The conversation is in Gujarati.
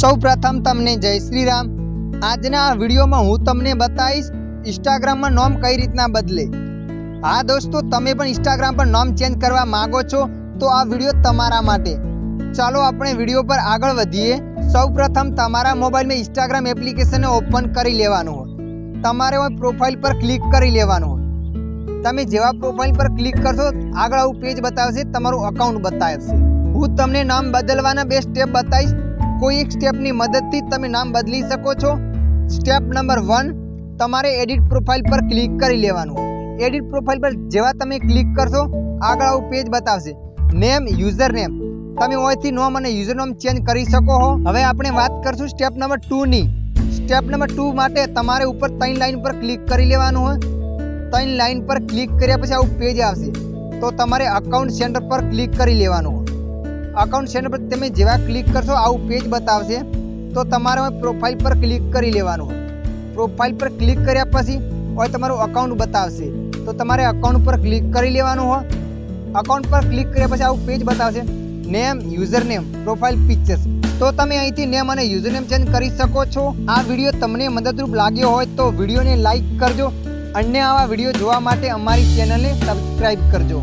સૌ પ્રથમ તમને જય શ્રી રામ આજના આ વિડીયોમાં હું તમને બતાવીશ ઇન્સ્ટાગ્રામમાં નોમ કઈ રીતના બદલે. હા દોસ્તો, તમે પણ ઇન્સ્ટાગ્રામ પર નોમ ચેન્જ કરવા માંગો છો, તો આ વીડિયો તમારા માટે. ચાલો આપણે વીડિયો પર આગળ વધીએ. સૌ પ્રથમ તમારા મોબાઈલમાં ઇન્સ્ટાગ્રામ એપ્લિકેશનને ઓપન કરી લેવાનું હોય. તમારે હોય પ્રોફાઇલ પર ક્લિક કરી લેવાનું હોય. તમે જેવા પ્રોફાઇલ પર ક્લિક કરશો, આગળ આવું પેજ બતાવશે, તમારું અકાઉન્ટ બતાવશે. હું તમને નામ બદલવાના બે સ્ટેપ બતાવીશ. કોઈ એક સ્ટેપની મદદથી તમે નામ બદલી શકો છો. સ્ટેપ નંબર વન, તમારે એડિટ પ્રોફાઇલ પર ક્લિક કરી લેવાનું. એડિટ પ્રોફાઇલ પર જેવા તમે ક્લિક કરશો, આગળ આવું પેજ બતાવશે. નેમ યુઝર નેમ તમે હોયથી નોમ અને યુઝર નોમ ચેન્જ કરી શકો હો. હવે આપણે વાત કરશું સ્ટેપ નંબર ટુની. સ્ટેપ નંબર ટુ માટે તમારે ઉપર ત્રણ લાઇન પર ક્લિક કરી લેવાનું હોય. ત્રણ લાઇન પર ક્લિક કર્યા પછી આવું પેજ આવશે. તો તમારે અકાઉન્ટ સેન્ટર પર ક્લિક કરી લેવાનું અકાઉન્ટ સેન્ટર પર તમે જેવા ક્લિક કરશો, આવું પેજ બતાવશે, તો તમારે પ્રોફાઇલ પર ક્લિક કરી લેવાનું પ્રોફાઇલ પર ક્લિક કર્યા પછી હોય તમારું અકાઉન્ટ બતાવશે. તો તમારે અકાઉન્ટ પર ક્લિક કરી લેવાનું હોય. અકાઉન્ટ પર ક્લિક કર્યા પછી આવું પેજ બતાવશે. Name user name profile pictures તો તમે અહીંથી નેમ અને યુઝર નેમ ચેન્જ કરી શકો છો. આ વીડિયો તમને મદદરૂપ લાગ્યો હોય તો વિડીયોને લાઇક કરજો અન્ય આવા વીડિયો જોવા માટે અમારી ચેનલને સબસ્ક્રાઈબ કરજો.